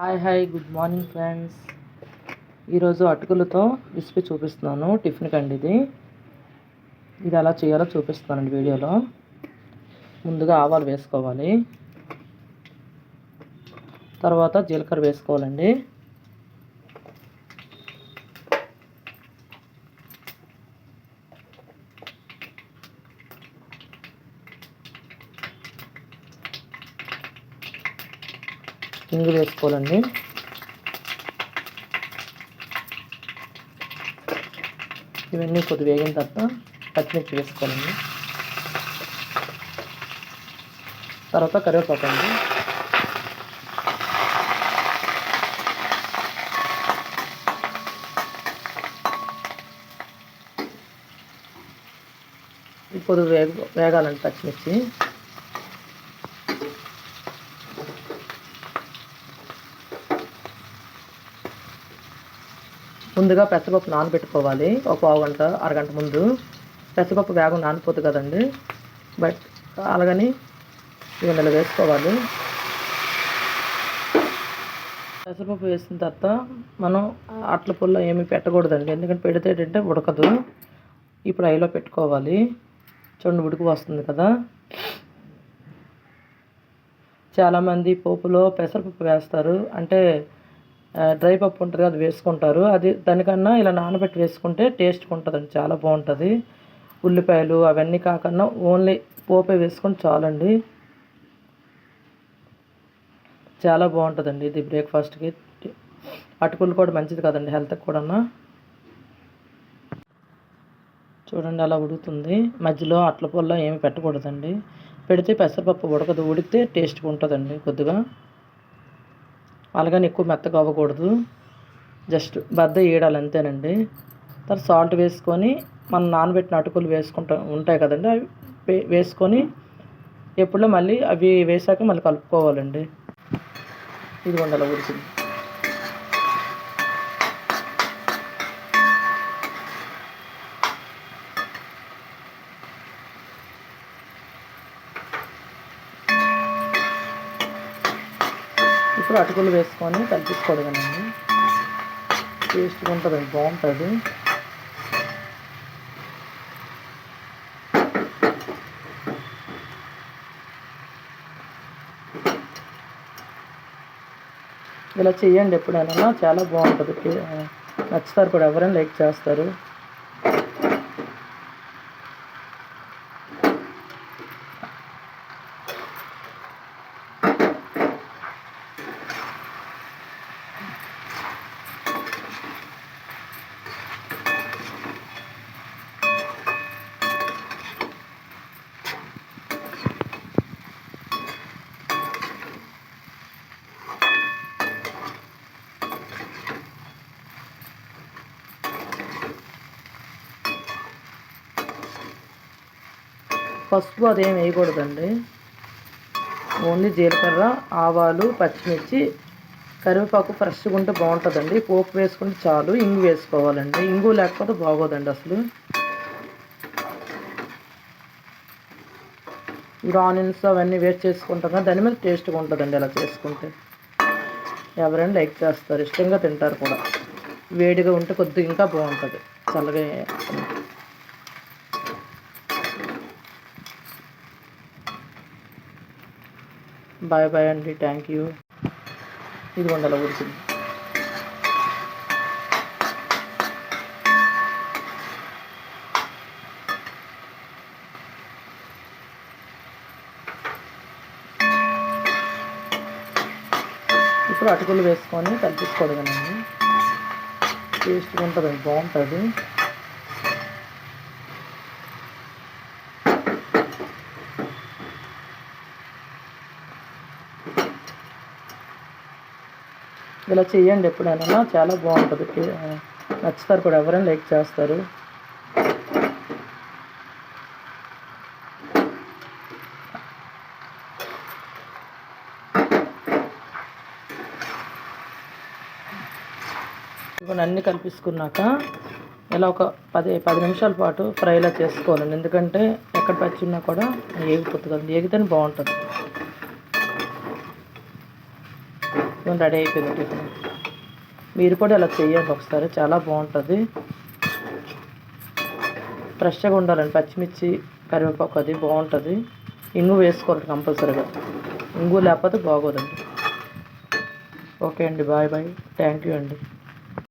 Hi hi good morning friends. ఈరోజు అటుకులతో recipe చూపిస్తున్నాను టిఫిన్ కండి ఇది. ఇది ఎలా చేయాలో చూపిస్తున్నానండి వీడియోలో. ముందుగా ఆవాలు వేసుకోవాలి. తర్వాత జీలకర్ర వేసుకోవాలండి. ఇంగు వేసుకోవాలండి. ఇవన్నీ కొద్ది వేగిన తర్వాత పచ్చిమిర్చి వేసుకోవాలండి. తర్వాత కరివేపాకు అండి. ఇప్పుడు వేగ వేగాలండి పచ్చిమిర్చి. ముందుగా పెసరపప్పు నానబెట్టుకోవాలి. ఒక పావు గంట అరగంట ముందు. పెసరపప్పు వేగం నానిపోతుంది కదండి. బట్ అలాగని గిన్నెలో వేసుకోవాలి. పెసరపప్పు వేసిన తర్వాత మనం అట్ల పుల్ల ఏమీ పెట్టకూడదండి. ఎందుకంటే పెడితే ఏంటంటే ఉడకదు. ఇప్పుడు ఐలో పెట్టుకోవాలి. చూడండి ఉడుకు వస్తుంది కదా. చాలామంది పోపులో పెసరపప్పు వేస్తారు. అంటే డ్రై పప్పు ఉంటుంది అది వేసుకుంటారు. అది దానికన్నా ఇలా నానబెట్టి వేసుకుంటే టేస్ట్గా ఉంటుందండి చాలా బాగుంటుంది. ఉల్లిపాయలు అవన్నీ కాకుండా ఓన్లీ పోపే వేసుకొని చాలండి. చాలా బాగుంటుందండి ఇది బ్రేక్ఫాస్ట్కి అటుకులు కూడా మంచిది కదండి హెల్త్కి కూడా చూడండి అలా ఉడుకుతుంది. మధ్యలో అట్ల పొల్ల ఏమి పెట్టకూడదండి. పెడితే పెసరపప్పు ఉడకదు ఉడికితే టేస్ట్గా ఉంటుందండి కొద్దిగా. అలాగని ఎక్కువ మెత్తగా అవ్వకూడదు. జస్ట్ బద్ద వేయడాలి అంతేనండి. తర్వాత సాల్ట్ వేసుకొని మనం నానబెట్టిన అటుకులు వేసుకుంటా ఉంటాయి కదండి అవి వేసుకొని ఎప్పుడో మళ్ళీ అవి వేసాక మళ్ళీ కలుపుకోవాలండి. ఇది ఉండాలి ఉడికింది. ఇప్పుడు అటుకులు వేసుకొని కలిపించుకోవడమేనండి టేస్ట్గా ఉంటుంది బాగుంటుంది. ఇలా చేయండి ఎప్పుడైనా. చాలా బాగుంటుంది. నచ్చుతారు కూడా ఎవరైనా లైక్ చేస్తారు. పసుపు అదేం వేయకూడదండి. ఓన్లీ జీలకర్ర ఆవాలు పచ్చిమిర్చి కరివేపాకు ఫ్రెష్గా ఉంటే బాగుంటుందండి. పోపు వేసుకుంటే చాలు ఇంగు వేసుకోవాలండి. ఇంగు లేకపోతే బాగోదండి అసలు. ఇప్పుడు ఆనియన్స్ అవన్నీ వేస్ట్ చేసుకుంటాం కదా దాని మీద టేస్ట్గా ఉంటుందండి అలా చేసుకుంటే. ఎవరైనా లైక్ చేస్తారు ఇష్టంగా తింటారు కూడా. వేడిగా ఉంటే కొద్దిగా ఇంకా బాగుంటుంది. చల్లగా బాయ్ బాయ్ అండి థ్యాంక్ యూ ఇది వండల ఉడికింది ఇప్పుడు అటుకులు వేసుకొని కలిపించుకోవడమేనండి టేస్ట్గా ఉంటుంది బాగుంటుంది. ఇలా చేయండి ఎప్పుడైనా. చాలా బాగుంటుంది. నచ్చుతారు కూడా. ఎవరైనా లైక్ చేస్తారు. ఇప్పుడు అన్నీ కలిపిసుకున్నాక ఇలా ఒక పది పది నిమిషాల పాటు ఫ్రైలా చేసుకోవాలండి. ఎందుకంటే ఎక్కడ పచ్చి ఉన్నా కూడా ఏగిపోతుంది. కదండి ఏగితేనే బాగుంటుంది. ఇదిగోండి రెడీ అయిపోయింది టిఫిన్ మీరు కూడా ఇలా చేయండి ఒకసారి చాలా బాగుంటుంది. ఫ్రెష్గా ఉండాలండి పచ్చిమిర్చి కరివేపాకు అది బాగుంటుంది. ఇంగు వేసుకోవాలి కంపల్సరీగా. ఇంగు లేకపోతే బాగోదండి. ఓకే అండి బాయ్ బాయ్. థ్యాంక్ యూ అండి.